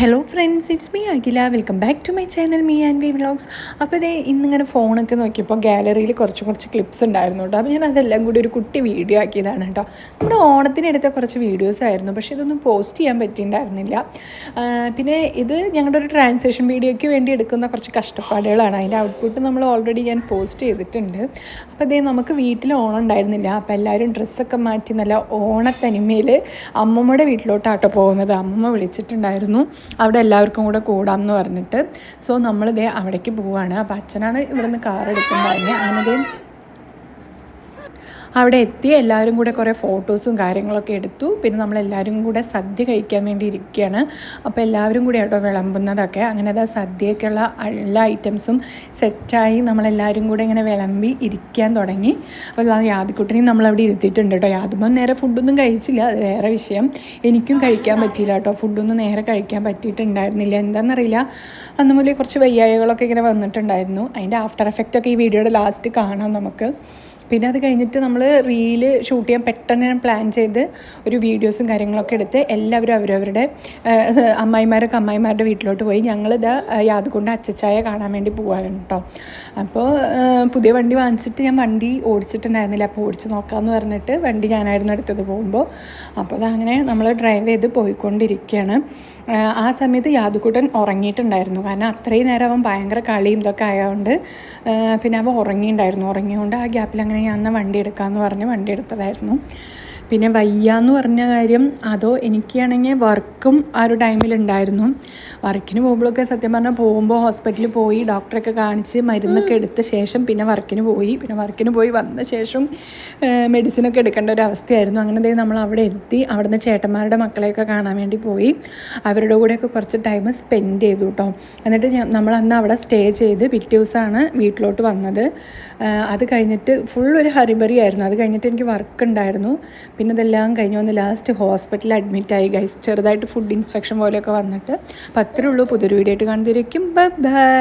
Hello friends it's me Akhila welcome back to my channel me and we vlogs അപ്പോൾ ഇതേ ഇന്നിങ്ങനെ ഫോണൊക്കെ നോക്കിയപ്പോൾ ഗാലറിയിൽ കുറച്ച് കുറച്ച് ക്ലിപ്സ് ഉണ്ടായിരുന്നു കേട്ടോ അപ്പോൾ ഞാൻ അതെല്ലാം കൂടി ഒരു കുട്ടി വീഡിയോ ആക്കിയതാണ് കേട്ടോ നമ്മുടെ ഓണത്തിനെടുത്ത കുറച്ച് വീഡിയോസ് ആയിരുന്നു പക്ഷേ ഇതൊന്നും പോസ്റ്റ് ചെയ്യാൻ പറ്റിയിട്ടുണ്ടായിരുന്നില്ല. പിന്നെ ഇത് ഞങ്ങളുടെ ഒരു ട്രാൻസാക്ഷൻ വീഡിയോയ്ക്ക് വേണ്ടി എടുക്കുന്ന കുറച്ച് കഷ്ടപ്പാടുകളാണ്. അതിന്റെ ഔട്ട്പുട്ട് നമ്മൾ ഓൾറെഡി ഞാൻ പോസ്റ്റ് ചെയ്തിട്ടുണ്ട്. അപ്പോൾ ഇതേ നമുക്ക് വീട്ടിൽ ഓണം ഉണ്ടായിരുന്നില്ല. അപ്പോൾ എല്ലാവരും ഡ്രസ്സൊക്കെ മാറ്റി നല്ല ഓണത്തനിമയിൽ അമ്മമ്മയുടെ വീട്ടിലോട്ടാട്ടോ പോകുന്നത്. അമ്മമ്മ വിളിച്ചിട്ടുണ്ടായിരുന്നു. അവിടെ എല്ലാവർക്കും കൂടെ കൂടാം എന്ന് പറഞ്ഞിട്ട്. സോ നമ്മളിതേ അവിടേക്ക് പോവുകയാണ് അപ്പോൾ അച്ഛനാണ് ഇവിടുന്ന് കാർ എടുക്കുന്നുണ്ടായിരുന്നത് അങ്ങനെ അവിടെ എത്തി എല്ലാവരും കൂടെ കുറേ ഫോട്ടോസും കാര്യങ്ങളൊക്കെ എടുത്തു. പിന്നെ നമ്മളെല്ലാവരും കൂടെ സദ്യ കഴിക്കാൻ വേണ്ടി ഇരിക്കുകയാണ്. അപ്പോൾ എല്ലാവരും കൂടെ ആട്ടോ വിളമ്പുന്നതൊക്കെ. അങ്ങനെ അതാ സദ്യയൊക്കെയുള്ള എല്ലാ ഐറ്റംസും സെറ്റായി നമ്മളെല്ലാവരും കൂടെ ഇങ്ങനെ വിളമ്പി ഇരിക്കാൻ തുടങ്ങി. അപ്പോൾ യാദിക്കുട്ടിനെയും നമ്മളവിടെ ഇരുത്തിയിട്ടുണ്ട് കേട്ടോ. യാതുമ്പോൾ നേരെ ഫുഡൊന്നും കഴിച്ചില്ല. അത് വേറെ വിഷയം. എനിക്കും കഴിക്കാൻ പറ്റിയില്ല കേട്ടോ. ഫുഡൊന്നും നേരെ കഴിക്കാൻ പറ്റിയിട്ടുണ്ടായിരുന്നില്ല. എന്താണെന്നറിയില്ല അന്ന് മുതലേ കുറച്ച് വയ്യായകളൊക്കെ ഇങ്ങനെ വന്നിട്ടുണ്ടായിരുന്നു. അതിന്റെ ആഫ്റ്റർ എഫക്റ്റ് ഒക്കെ ഈ വീഡിയോയുടെ ലാസ്റ്റ് കാണാം നമുക്ക്. പിന്നെ അത് കഴിഞ്ഞിട്ട് നമ്മൾ റീൽ ഷൂട്ട് ചെയ്യാൻ പെട്ടെന്ന് ഞാൻ പ്ലാൻ ചെയ്ത് ഒരു വീഡിയോസും കാര്യങ്ങളൊക്കെ എടുത്ത് എല്ലാവരും അവരവരുടെ അമ്മായിമാരൊക്കെ അമ്മായിമാരുടെ വീട്ടിലോട്ട് പോയി ഞങ്ങളിത് യാതുകൊണ്ട് അച്ചച്ചായ കാണാൻ വേണ്ടി പോകാൻ കേട്ടോ അപ്പോൾ പുതിയ വണ്ടി വാങ്ങിച്ചിട്ട് ഞാൻ വണ്ടി ഓടിച്ചിട്ടുണ്ടായിരുന്നില്ല. അപ്പോൾ ഓടിച്ച് നോക്കാമെന്ന് പറഞ്ഞിട്ട് വണ്ടി ഞാനായിരുന്നു എടുത്തത് പോകുമ്പോൾ അപ്പോൾ അതങ്ങനെ നമ്മൾ ഡ്രൈവ് ചെയ്ത് പോയിക്കൊണ്ടിരിക്കുകയാണ് ആ സമയത്ത് യാദുക്കുട്ടൻ ഉറങ്ങിയിട്ടുണ്ടായിരുന്നു. കാരണം അത്രയും നേരം അവൻ ഭയങ്കര കളിയും ഇതൊക്കെ ആയതുകൊണ്ട് പിന്നെ അവൻ ഉറങ്ങിയിട്ടുണ്ടായിരുന്നു ഉറങ്ങിയതുകൊണ്ട് ആ ഗ്യാപ്പിൽ അങ്ങനെ ഞാൻ എന്നാൽ വണ്ടി എടുക്കാമെന്ന് പറഞ്ഞ് വണ്ടി എടുത്തതായിരുന്നു. പിന്നെ വയ്യ എന്ന് പറഞ്ഞ കാര്യം അതോ എനിക്കാണെങ്കിൽ വർക്കും ആ ഒരു ടൈമിലുണ്ടായിരുന്നു. വർക്കിന് പോകുമ്പോഴൊക്കെ സത്യം പറഞ്ഞാൽ പോകുമ്പോൾ ഹോസ്പിറ്റലിൽ പോയി ഡോക്ടറൊക്കെ കാണിച്ച് മരുന്നൊക്കെ എടുത്ത ശേഷം പിന്നെ വർക്കിന് പോയി. പിന്നെ വർക്കിന് പോയി വന്ന ശേഷം മെഡിസിനൊക്കെ എടുക്കേണ്ട ഒരു അവസ്ഥയായിരുന്നു. അങ്ങനെ നമ്മൾ അവിടെ എത്തി. അവിടുന്ന് ചേട്ടന്മാരുടെ മക്കളെയൊക്കെ കാണാൻ വേണ്ടി പോയി. അവരുടെ കൂടെയൊക്കെ കുറച്ച് ടൈം സ്പെൻഡ് ചെയ്തു കേട്ടോ എന്നിട്ട് നമ്മൾ അന്ന് അവിടെ സ്റ്റേ ചെയ്ത് പിറ്റേ ദിവസമാണ് വീട്ടിലോട്ട് വന്നത്. അത് കഴിഞ്ഞിട്ട് ഫുൾ ഒരു ഹരിബറി ആയിരുന്നു അത് കഴിഞ്ഞിട്ട് എനിക്ക് വർക്ക് ഉണ്ടായിരുന്നു. പിന്നെ ഇതെല്ലാം കഴിഞ്ഞ് വന്ന് ലാസ്റ്റ് ഹോസ്പിറ്റലിൽ അഡ്മിറ്റ് ആയി. ഗൈസ് ചെറുതായിട്ട് ഫുഡ് ഇൻസ്പെക്ഷൻ പോലെയൊക്കെ വന്നിട്ട്. അപ്പോൾ അത്രയേ ഉള്ളൂ. പുതിയൊരു വീഡിയോ ആയിട്ട് കാണുന്നതിരിക്കും ബൈ ബൈ